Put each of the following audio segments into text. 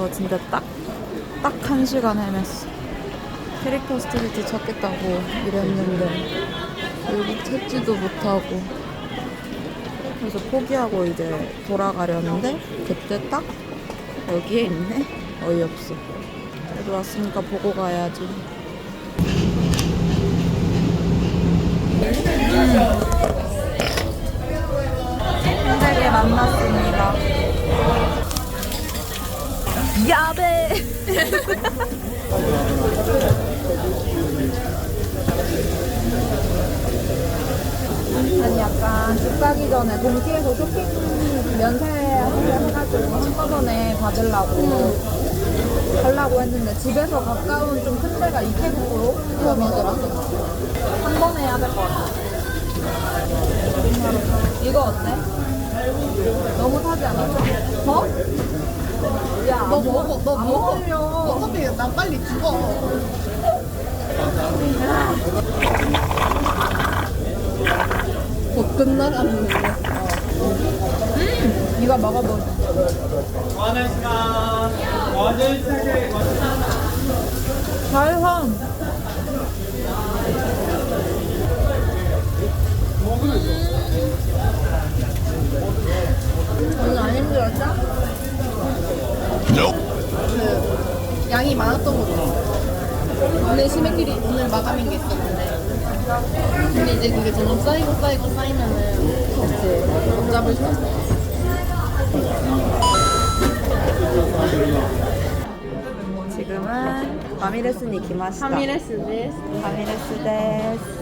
도쿄역에서 진짜 딱, 딱 한 시간 헤맸어. 캐릭터 스트리트 찾겠다고 이랬는데 결국 찾지도 못하고 그래서 포기하고 이제 돌아가려는데 그때 딱 여기에 있네? 어이없어. 그래도 왔으니까 보고 가야지. 힘들게 만났습 야배! 난 약간 집 가기 전에 동티에서 쇼핑 면세 해가지고 친구전에 받으려고 가려고 했는데 집에서 가까운 좀 큰 데가 이케부쿠로 그러더라 한 번에 해야 될 것 같아 이거 어때? 너무 타지 않았어? 더? 야, 너 먹어, 너안 먹어. 어차피 난 빨리 죽어. 곧 끝나가는 거. 이거 먹어보. 잘함. 오늘 안 힘들었어? 그 양이 많았던 것도 있어. 오늘締매끼리 오늘 마감인 게 있었는데. 근데 이제 그게 점점 쌓이고 쌓이고 쌓이면은 이제 못 잡을 수 없어. 지금은 파미레스 니키마시다. 파미레스 데스. 파미레스 데스.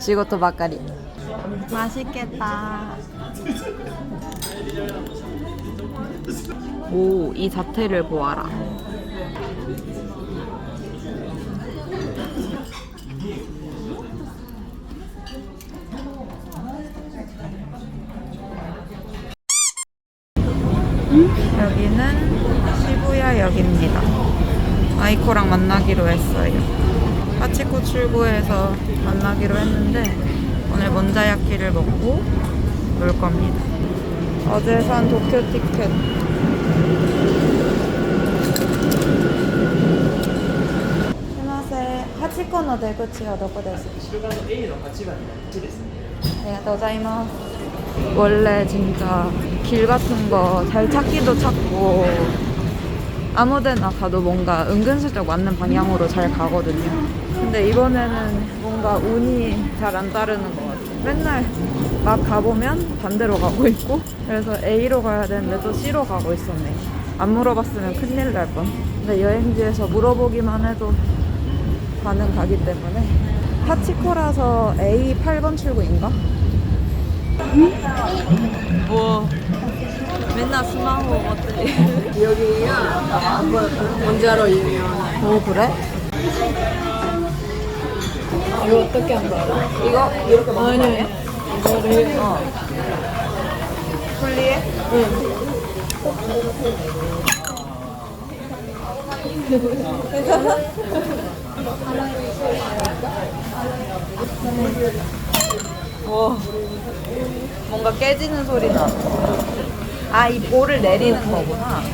仕事 바까리. 맛있겠다. 오, 이 자태를 보아라. 여기는 시부야역입니다. 아이코랑 만나기로 했어요. 하치코 출구에서 만나기로 했는데 오늘 몬자야키를 먹고 놀 겁니다. 어제 산 도쿄 티켓. 스마세 하치코の 出口はどこですか?後ろ側の A の8番の8ですね。 안녕하세요. 원래 진짜 길 같은 거 잘 찾기도 찾고 아무데나 가도 뭔가 은근슬쩍 맞는 방향으로 잘 가거든요. 근데 이번에는 뭔가 운이 잘 안 따르는 것 같아요. 맨날 막 가보면 반대로 가고 있고 그래서 A로 가야 되는데 또 C로 가고 있었네. 안 물어봤으면 큰일 날 뻔. 근데 여행지에서 물어보기만 해도 반응 가기 때문에 하치코라서 A 8번 출구인가? 뭐 맨날 스마호 어떻게 여기가 원자로 유명한. 오 그래? 이거 어떻게 한 거야? 이거 이렇게 먹는 거 아니, 아니야? 이거를. 어 풀리해? 괜찮아? 와 뭔가 깨지는 소리 나. 아 이 볼을 내리는 거구나.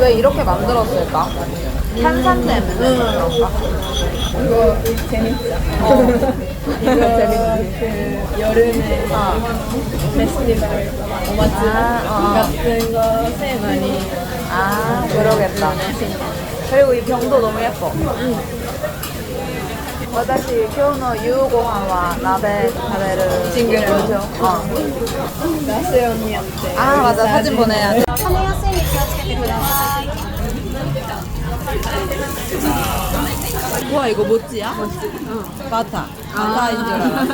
왜 이렇게 만들었을까? 탄산 때문에 그런가? 이거 재밌다. 어. 이거 재밌지. 그 여름에 페스티벌 오마츠 아, 어. 같은 것에 많이 아 그러겠다. 그리고 이 병도 너무 예뻐.私今日の夕ご飯は鍋食べる 징그러. 그죠? 어. 나스 언니한테 아 맞아 사진 보내야지. 冷めやすいんで気をつけてください。 와 이거 모찌야? 응. 바타. 바타인 줄 알아.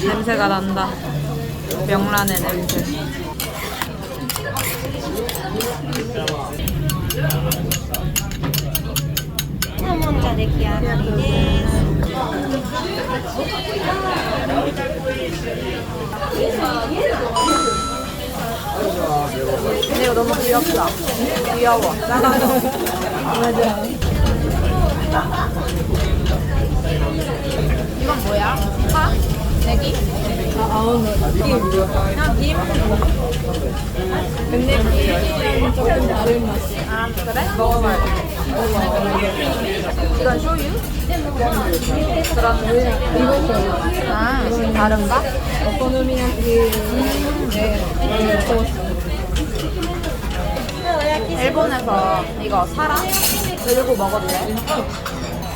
냄새가 난다. 명란의 냄새. 먼저 내기하는 근데 이거 너무 귀엽다. 귀여워. 맞아. 이건 뭐야? 파? 내기? 아우, 김. 그냥 김? 근데 김은 조금 다른 맛이. 아, 그래? 먹어봐야 돼. 이건 쇼유? 아, 다른가? 일본에서 이거 사라? 들고?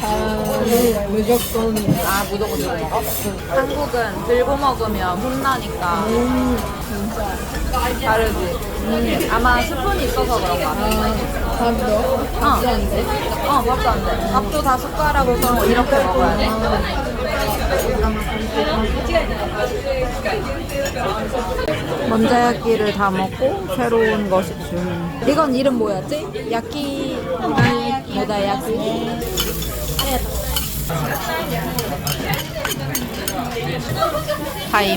아, 무조건. 아, 무조건 들고 먹어? 한국은 들고 먹으면 혼나니까 음, 진짜. 다르지. 음, 아마 스푼이 있어서 그런 것 같아. 아, 밥도? 돼? 어, 밥도 안 돼. 밥도 다 숟가락으로 이렇게 먹어야 돼. 먼자야끼를 다 먹고 새로운 것이 준. 이건 이름 뭐였지? 야키 모다 야키 타이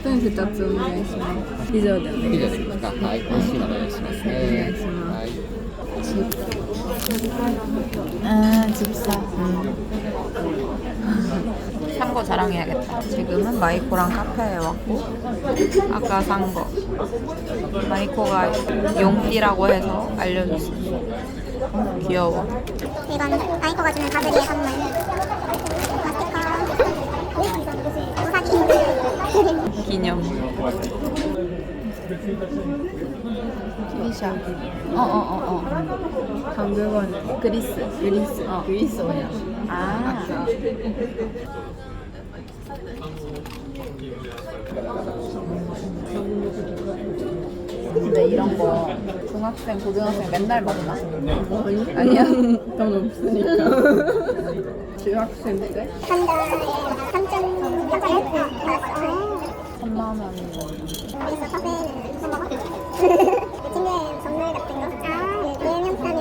とても美味しい抹茶マロンパフェスプーン2つお願いします以上でお願い以上しでいいですかはい美味しいのご用意しますねお願いしますはい 아, 집사. 산 거 자랑해야겠다. 지금은 마이코랑 카페에 왔고, 아까 산 거. 마이코가 용띠라고 해서 알려줬어. 귀여워. 이건 아이코가 주는 가드리의 선물. 기. 기념. 기리샤 어 어 어 어. 한국어는 그리스 그리스 어. 그리스 뭐냐 아. 근데 이런 거 중학생, 고등학생 맨날 먹나? 아니 아니야? 돈 없으니까 중학생 때 한 달에 3점, 3점 나왔 어. 3만 원. 그래서 카페는 뭐 먹어? 친구의 선물 같은 거? 아, 4명 따면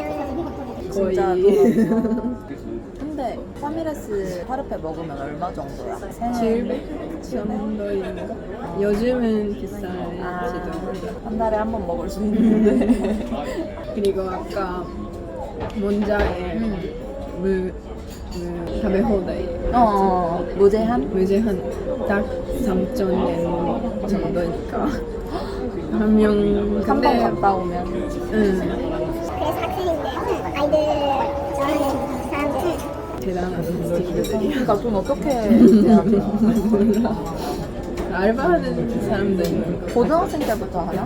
거의 진짜 돈 없어. 근데 파미레스 파르페 먹으면 얼마 정도야? 700 정도인가? 요즘은 비쌀지도 몰라 한 달에 한 번 먹을 수 있는데. 그리고 아까 먼자에 음. 무, 무食べ放題 어, 무제한? 무제한 딱 3,000엔 정도니까 한명 한번 갔다 오면. 응 그래서 학생인데 아이들 좋아하는 사람들은 대단한 친구들이야 그러니까 돈 어떻게 돼? 알바하는 사람도 있는 거 고등학생 때부터 하나?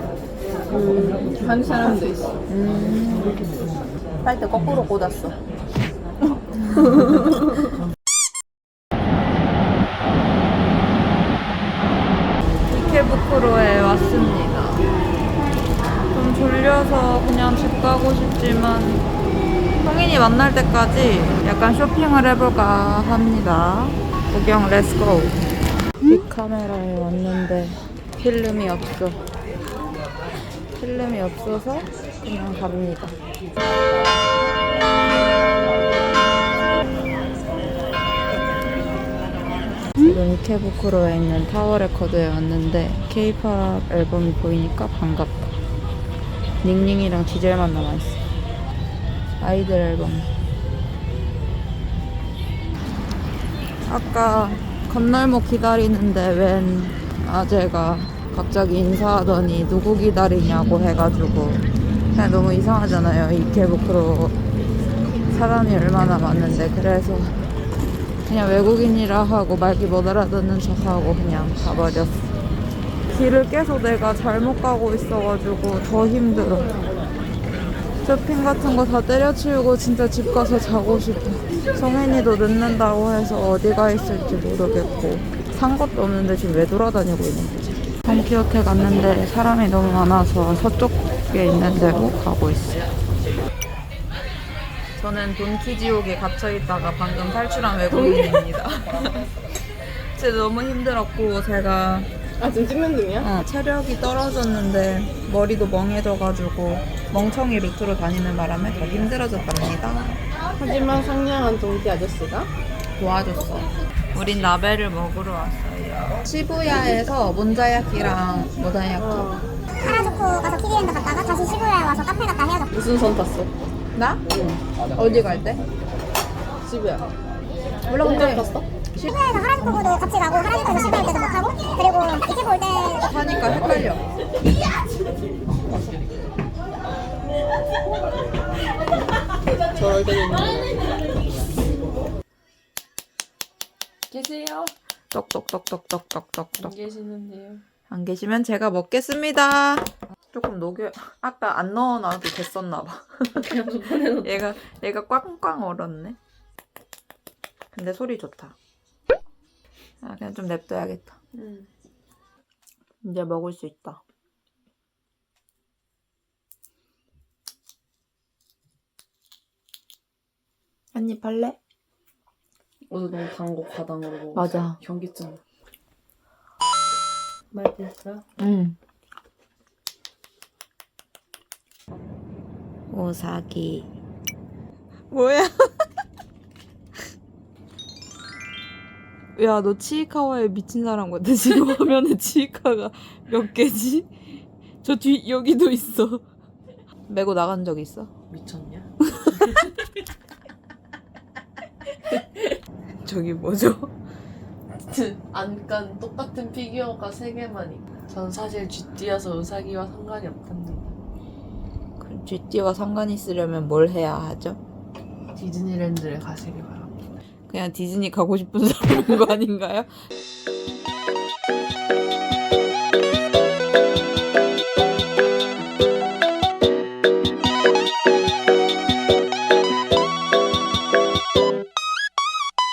음, 한 사람도 있어 음. 빨대 거꾸로 꽂았어. 이케부쿠로에 왔습니다. 좀 졸려서 그냥 집 가고 싶지만 성인이 만날 때까지 약간 쇼핑을 해볼까 합니다. 구경 렛츠고. 빅카메라에 왔는데 필름이 없어. 필름이 없어서 그냥 갑니다. 지금 이케부쿠로에 있는 타워 레코드에 왔는데 케이팝 앨범이 보이니까 반갑다. 닝닝이랑 디젤만 남아있어. 아이들 앨범. 아까 건널목 기다리는데 웬 아재가 갑자기 인사하더니 누구 기다리냐고 해가지고 그냥 너무 이상하잖아요. 이케부쿠로 사람이 얼마나 많은데 그래서 그냥 외국인이라 하고 말귀 못 알아듣는 척하고 그냥 가버렸어. 길을 계속 내가 잘못 가고 있어가지고 더 힘들어. 쇼핑 같은 거 다 때려치우고 진짜 집 가서 자고 싶어. 성현이도 늦는다고 해서 어디가 있을지 모르겠고. 산 것도 없는데 지금 왜 돌아다니고 있는 거지? 홈키호테 갔는데 사람이 너무 많아서 서쪽에 있는 데로 가고 있어요. 저는 돈키 지옥에 갇혀 있다가 방금 탈출한 외국인입니다. 진짜 너무 힘들었고 제가 아 지금 찍는 중이야? 어, 체력이 떨어졌는데 머리도 멍해져가지고 멍청이 루트로 다니는 바람에 더 힘들어졌답니다. 하지만 상냥한 동기 아저씨가 도와줬어. 우린 나베를 먹으러 왔어요. 시부야에서 몬자야키랑 모다야키. 하라주쿠 가서 키리랜드 갔다가 다시 시부야에 와서 카페 갔다 헤어졌고 무슨 선 탔어? 나? 어디 갈 때? 시부야. 몰라 혼자 근데 탔어? 시부야에서 하라주쿠도 같이 가고 하라주쿠에서 시부야 때도 못 하고 그리고 이렇게 볼때 하니까 헷갈려. 계세요? 똑똑똑똑똑똑똑똑. 계시는데요. 안 계시면 제가 먹겠습니다. 조금 녹여. 아까 안 넣어놔도 됐었나 봐. 그냥 좀 보내놓. 얘가 얘가 꽝꽝 얼었네. 근데 소리 좋다. 아 그냥 좀 냅둬야겠다. 응. 이제 먹을 수 있다. 한 입 할래? 어제 너무 단 거 과당으로 먹었어. 맞아. 경기증. 맛있어? 응. 오사기. 뭐야? 야, 너 치이카와에 미친 사람 같아. 지금 화면에 치이카가 몇 개지? 저 뒤, 여기도 있어. 메고 나간 적 있어? 미쳤냐? 저기 뭐죠? 안간 똑같은 피규어가 세 개만 있고. 전 사실 쥐띠여서 우사기와 상관이 없답니다. 그 GT와 상관이 있으려면 뭘 해야 하죠? 디즈니랜드에 가시기 바랍니다. 그냥 디즈니 가고 싶은 사람인 거 아닌가요?